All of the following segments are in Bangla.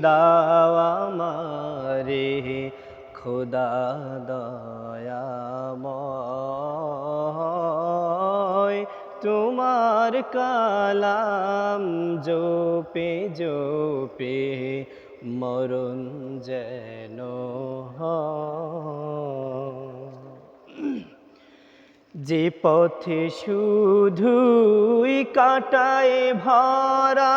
দাওয়া মারে খোদা দয়াময় তোমার কালাম জোপে জোপে মরণ যেন যে পথে শুধুই কাটায় ভরা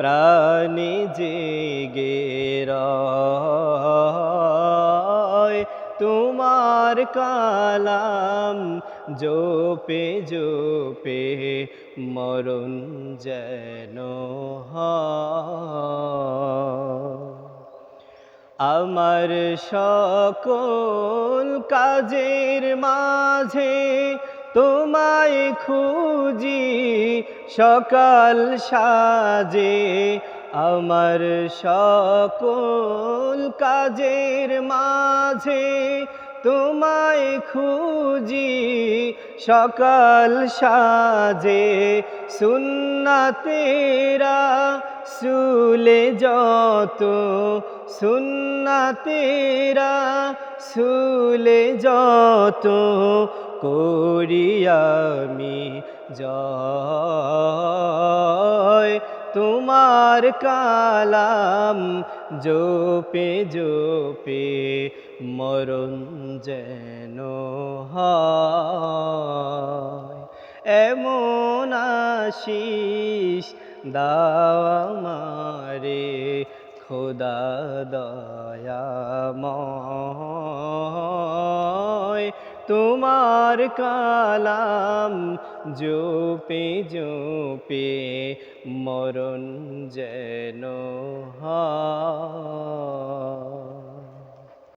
প্রাণী জেগে তোমার কালাম জোপে জোপে মরণ যেন আমার সকল কাজের মাঝে তোমায় খুঁজি সকাল সাজে আমার সকল কাজের মাঝে তোমায় খুঁজি, সকাল সাজে সুন্না তেরা সুলে যত সুন্না তেরা সুলে যত করি আমি জয়। তোমার কালাম জোপে জোপে মরণ যেন এমন আশিস দাওয়া মারে খোদা দয়াময় তোমার কালাম জোপে জোপে মরণ যেন হয়।